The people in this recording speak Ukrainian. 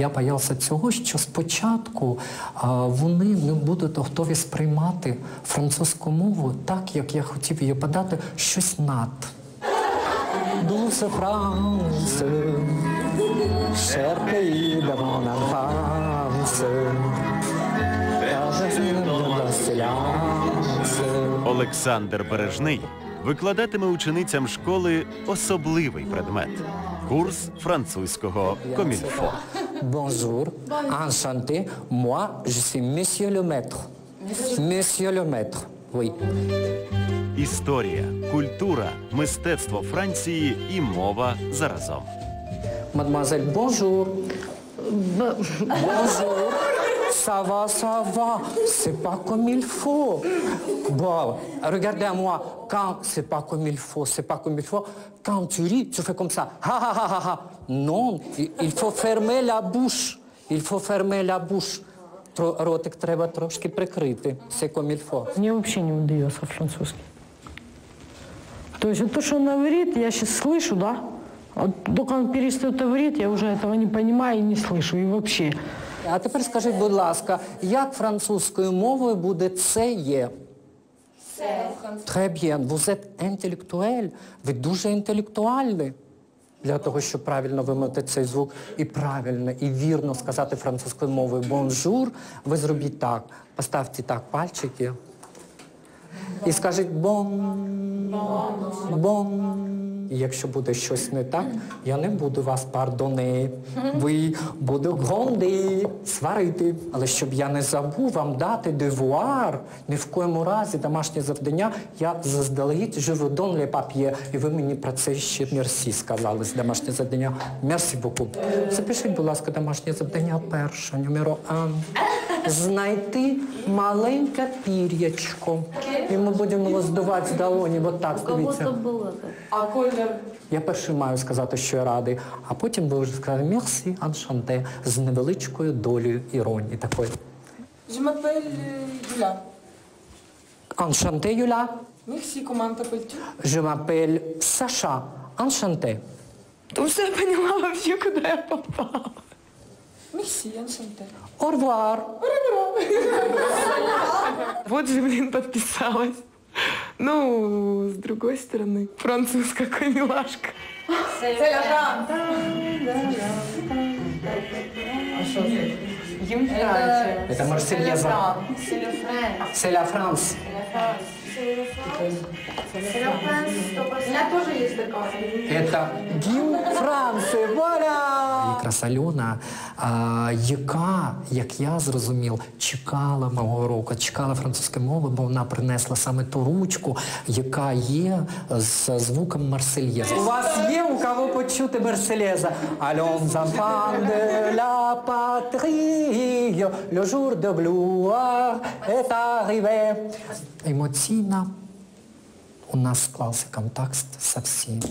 я боявся цього, що спочатку вони не будуть готові сприймати французьку мову так, як я хотів її подати, щось над. Cher pays de mon enfance, silence. Олександр Бережний викладатиме ученицям школи особливий предмет курс французького комільфо. Bonjour, enchanté. Moi, je suis Monsieur le Maître. Monsieur le Maître, oui. Історія, культура, мистецтво Франції і мова заразом. Mademoiselle, bonjour. Bonjour. Va, ça. C'est pas comme il faut. Bon, regardez à moi. Quand c'est pas comme il faut, c'est pas comme il faut. Quand tu ris, tu fais comme ça. Ha ha ha ha. Non, il faut fermer la bouche. Il faut fermer la bouche. Ротик треба трошки прикрити. Il faut. Мне вообще не удается французский. То есть то, что он говорит, я сейчас слышу, да? Вот только он перестает говорить, я уже этого не понимаю и не слышу. И вообще. А тепер скажіть, будь ласка, як французькою мовою буде це є? Bien. Vous êtes intellectuel. Ви дуже інтелектуальний. Для того, щоб правильно вимовити цей звук і правильно, і вірно сказати французькою мовою bonjour, ви зробіть так. Поставте так пальчики. І скажіть бон, бон. І якщо буде щось не так, я не буду вас пардони. Ви буду гонди, сварити. Але щоб я не забув вам дати девуар, ні в коєму разі домашнє завдання, я заздалегідь vous donne les papiers. І ви мені про це ще мерсі сказали з домашнє завдання. Мерсі beaucoup. Запишіть, будь ласка, домашнє завдання перше, номеро А. Знайти маленьке пір'ячко. І ми будемо його здувати з долоні, от так, дивіться. А колір? Я перший маю сказати, що я радий, а потім ви вже сказали «Merci, enchanté» з невеличкою долею іронії такої. Je m'appelle euh, Yula. Юля. Merci, comment t'appelles-tu Je m'appelle Sacha. Enchanté. Потому что я поняла вообще, куда я попала. Merci, enchanté. Au revoir. Вот же, блин, подписалась. Ну, с другой стороны, французская милашка. Это Марсельеза. C'est la France. Это гімн Франції. Вуаля! Якраз Альона, яка, як я зрозумів, чекала мого року, чекала французької мови, бо вона принесла саме ту ручку, яка є з звуком Марсельєза. У вас є у кого почути Марсельєза? Allons enfants de la patrie, le jour de gloire est arrivé. Емоційна у нас склався контакт со всім.